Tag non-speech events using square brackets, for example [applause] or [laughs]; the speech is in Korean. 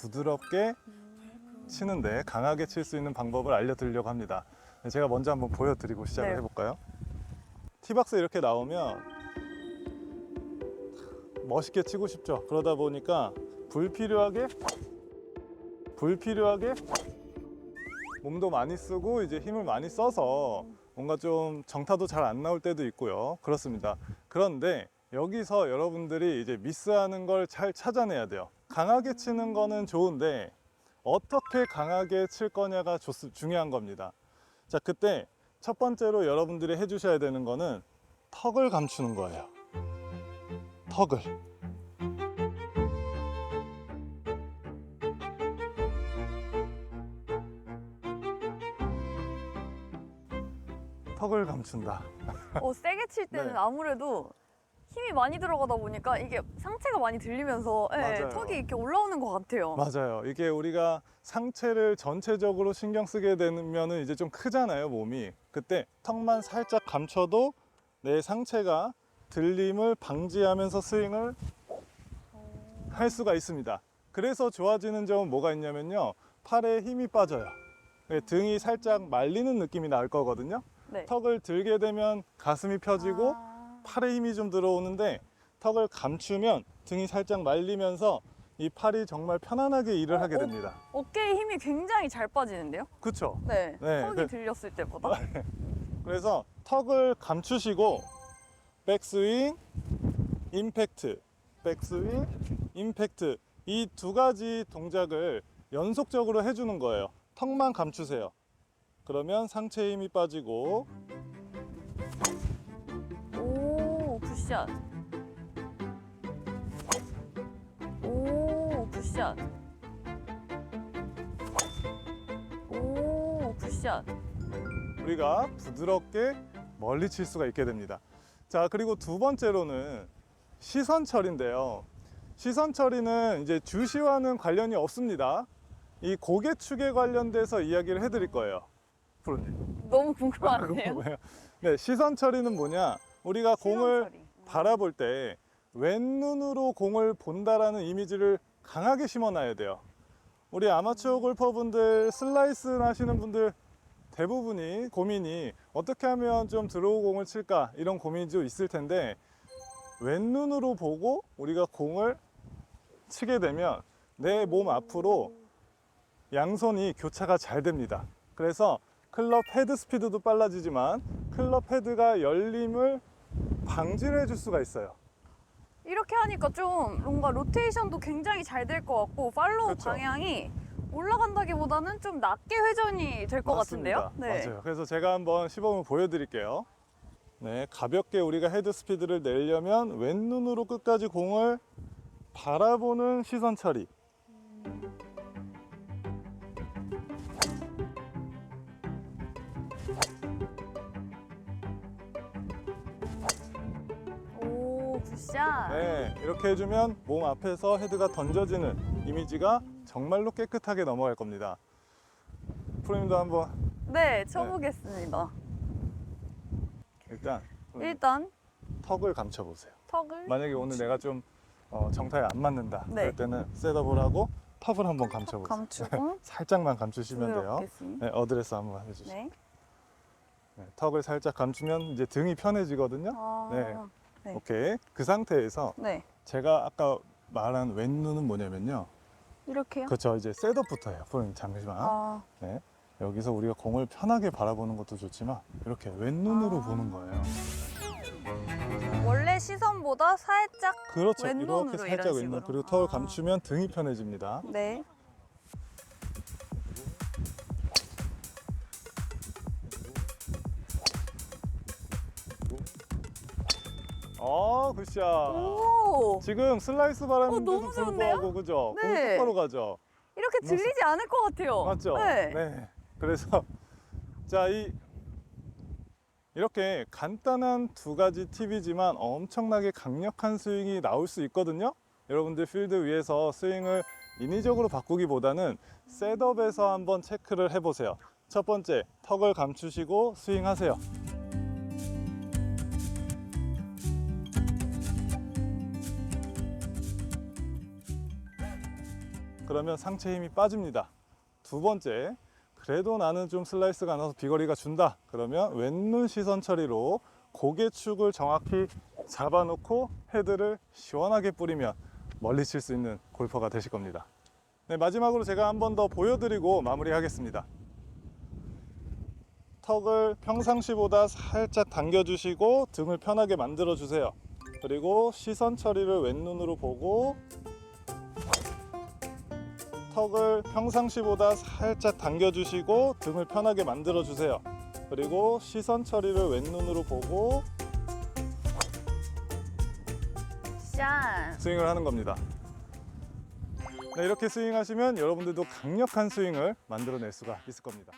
부드럽게 치는데 강하게 칠 수 있는 방법을 알려드리려고 합니다. 네, 제가 먼저 한번 보여드리고 시작을 네. 해볼까요? 티박스 이렇게 나오면 멋있게 치고 싶죠. 그러다 보니까 불필요하게 불필요하게 몸도 많이 쓰고 이제 힘을 많이 써서 뭔가 좀 정타도 잘 안 나올 때도 있고요. 그렇습니다. 그런데 여기서 여러분들이 이제 미스하는 걸 잘 찾아내야 돼요. 강하게 치는 거는 좋은데 어떻게 강하게 칠 거냐가 좋- 중요한 겁니다. 자, 그때 첫 번째로 여러분들이 해주셔야 되는 거는 턱을 감추는 거예요. 턱을. 턱을 감춘다. 어, 세게 칠 때는 네. 아무래도 힘이 많이 들어가다 보니까 이게 상체가 많이 들리면서 예, 맞아요. 턱이 이렇게 올라오는 것 같아요. 맞아요. 이게 우리가 상체를 전체적으로 신경 쓰게 되면은 이제 좀 크잖아요, 몸이. 그때 턱만 살짝 감춰도 내 상체가 들림을 방지하면서 스윙을 할 수가 있습니다. 그래서 좋아지는 점은 뭐가 있냐면요. 팔에 힘이 빠져요. 네, 등이 살짝 말리는 느낌이 날 거거든요. 네. 턱을 들게 되면 가슴이 펴지고 아, 팔에 힘이 좀 들어오는데 턱을 감추면 등이 살짝 말리면서 이 팔이 정말 편안하게 일을 하게 어? 됩니다. 어깨에 힘이 굉장히 잘 빠지는데요? 그렇죠? 네. 네, 턱이 그- 들렸을 때보다. 그래서 턱을 감추시고 백스윙, 임팩트, 백스윙, 임팩트 이 두 가지 동작을 연속적으로 해주는 거예요. 턱만 감추세요. 그러면 상체에 힘이 빠지고 굿샷. 오, 굿샷. 오, 굿샷. 우리가 부드럽게 멀리 칠 수가 있게 됩니다. 자, 그리고 두 번째로는 시선 처리인데요. 시선 처리는 이제 주시와는 관련이 없습니다. 이 고개 축에 관련돼서 이야기를 해드릴 거예요. 프로님. 너무 [laughs] 궁금하네요. 뭐예요? 네, 시선 처리는 뭐냐? 우리가 공을 처리. 바라볼 때 왼눈으로 공을 본다라는 이미지를 강하게 심어놔야 돼요. 우리 아마추어 골퍼분들 슬라이스 하시는 분들 대부분이 고민이 어떻게 하면 좀 드로우 공을 칠까 이런 고민이 좀 있을 텐데 왼눈으로 보고 우리가 공을 치게 되면 내 몸 앞으로 양손이 교차가 잘 됩니다. 그래서 클럽 헤드 스피드도 빨라지지만 클럽 헤드가 열림을 방지를 해줄 수가 있어요. 이렇게 하니까 좀 뭔가 로테이션도 굉장히 잘 될 것 같고 팔로우 그렇죠. 방향이 올라간다기보다는 좀 낮게 회전이 될 것 같은데요? 네. 맞아요. 그래서 제가 한번 시범을 보여드릴게요. 네, 가볍게 우리가 헤드 스피드를 내려면 왼눈으로 끝까지 공을 바라보는 시선 처리. 굿샷. 네, 이렇게 해주면 몸 앞에서 헤드가 던져지는 이미지가 정말로 깨끗하게 넘어갈 겁니다. 프로님도 한번 네, 쳐보겠습니다. 일단 일단 턱을 감춰보세요. 턱을 만약에 오늘 내가 좀 어, 정타에 안 맞는다. 네. 그럴 때는 셋업을 하고 턱을 한번 감춰보세요. 감추고 [laughs] 살짝만 감추시면 돼요. 부드럽겠습니다. 네, 어드레스 한번 해주시죠. 네. 네, 턱을 살짝 감추면 이제 등이 편해지거든요. 아, 네. 네. 오케이. 그 상태에서 네. 제가 아까 말한 왼눈은 뭐냐면요. 이렇게요? 그렇죠. 이제 셋업부터 해요. 프로님 잠시만. 아, 네. 여기서 우리가 공을 편하게 바라보는 것도 좋지만 이렇게 왼눈으로 아. 보는 거예요. 원래 시선보다 살짝 그렇죠. 왼눈으로 이렇게 이런 살짝 왼눈. 식으로. 그리고 턱을 아. 감추면 등이 편해집니다. 네. 어, 굿샷. 오! 지금 슬라이스 바람인데도 어, 너무 좋은데요? 불구하고 그죠? 네. 공이 똑바로 가죠. 이렇게 들리지 않을 것 같아요. 맞죠? 네. 그래서 [laughs] 자, 이 이렇게 간단한 두 가지 팁이지만 엄청나게 강력한 스윙이 나올 수 있거든요. 여러분들 필드 위에서 스윙을 인위적으로 바꾸기보다는 셋업에서 한번 체크를 해보세요. 첫 번째, 턱을 감추시고 스윙하세요. 그러면 상체 힘이 빠집니다. 두 번째, 그래도 나는 좀 슬라이스가 안 나서 비거리가 준다. 그러면 왼눈 시선 처리로 고개축을 정확히 잡아놓고 헤드를 시원하게 뿌리면 멀리 칠 수 있는 골퍼가 되실 겁니다. 네, 마지막으로 제가 한 번 더 보여드리고 마무리하겠습니다. 턱을 평상시보다 살짝 당겨주시고 등을 편하게 만들어주세요. 그리고 시선 처리를 왼눈으로 보고 턱을 평상시보다 살짝 당겨주시고 등을 편하게 만들어주세요. 그리고 시선 처리를 왼눈으로 보고 짠. 스윙을 하는 겁니다. 네, 이렇게 스윙하시면 여러분들도 강력한 스윙을 만들어낼 수가 있을 겁니다.